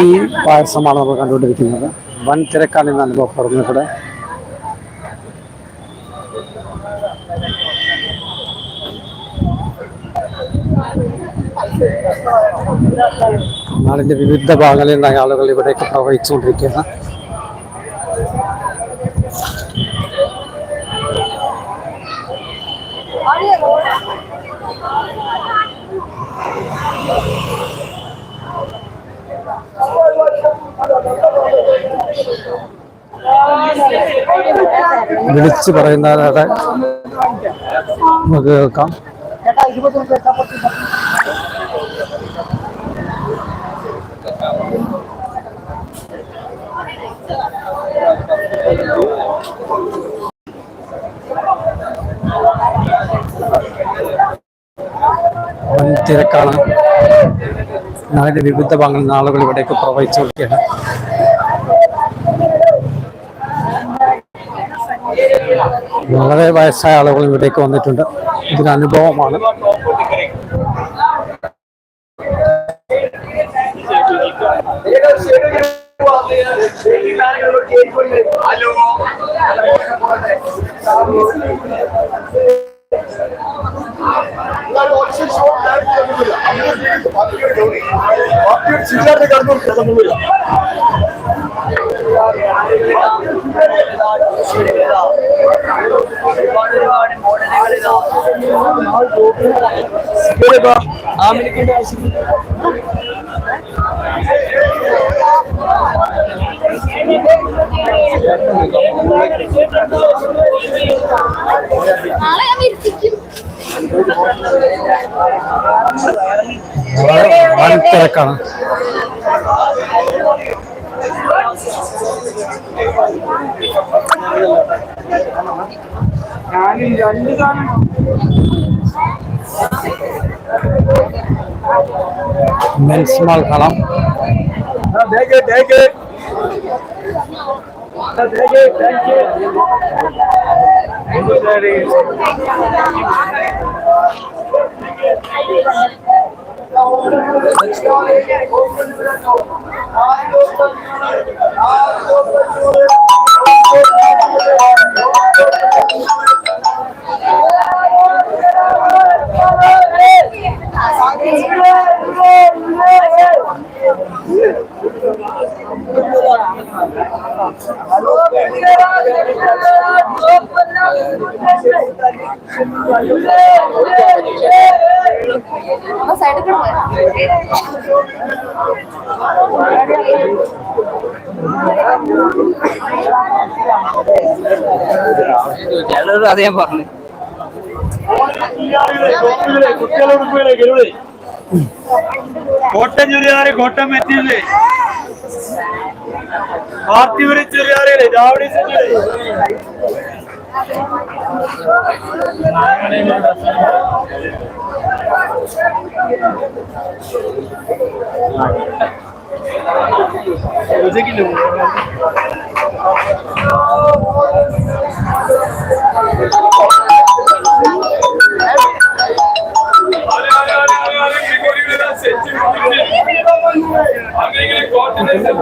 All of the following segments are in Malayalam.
ഈ പായസമാണ് നമ്മൾ കണ്ടുകൊണ്ടിരിക്കുന്നത്. വൻ തിരക്കാണ് ഇന്ന് അനുഭവപ്പെടുന്നത് ഇവിടെ. നാടിന്റെ വിവിധ ഭാഗങ്ങളിൽ നിന്നായ ആളുകൾ ഇവിടേക്ക് പ്രവഹിച്ചുകൊണ്ടിരിക്കുകയാണ്. വിളിച്ചു പറയുന്നവരുടെ നമുക്ക് കേൾക്കാം. തിരക്കാണ്. നാടിന്റെ വിവിധ ഭാഗങ്ങളിൽ നിന്ന് ആളുകൾ ഇവിടേക്ക് പ്രവഹിച്ചുകൊണ്ടിരിക്കുകയാണ്. വളരെ വയസ്സായ ആളുകൾ ഇവിടേക്ക് വന്നിട്ടുണ്ട്. ഇതൊരു അനുഭവമാണ്. നാളെ ഞാൻ വരുത്തിക്കും വളരെ വൻ തിരക്കാണ് മെൻസ് മാൾ കാണാം Yeah, yeah, yeah. പോയാ അത് ഞാൻ പറഞ്ഞു cotton churidar cotton material party Öze geliyor bu. Coordination.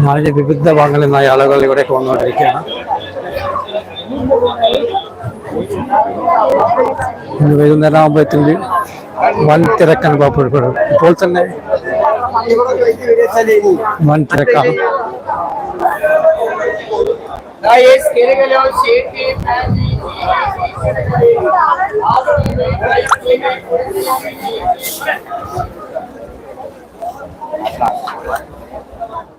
നാടിന്റെ വിവിധ ഭാഗങ്ങളിൽ നിന്നായി ആളുകൾ ഇവിടേക്ക് വന്നുകൊണ്ടിരിക്കുകയാണ് ഇന്ന് വൈകുന്നേരം ആകുമ്പോഴത്തേക്ക് വൻ തിരക്കാണ് പാപ്പപ്പെടും ഇപ്പോൾ തന്നെ വൻ തിരക്കാണ്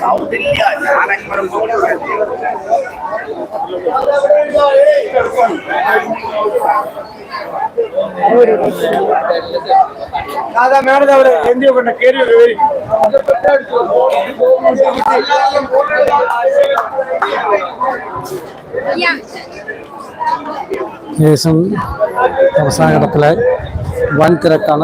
சௌதில்யா ஞானஸ்வரம் దాదా మేడం ఎవరు ఎందు ఒకటి కేరియర్ వేరి ஏசம் அரசாங்கத்தில் வன்திறக்கான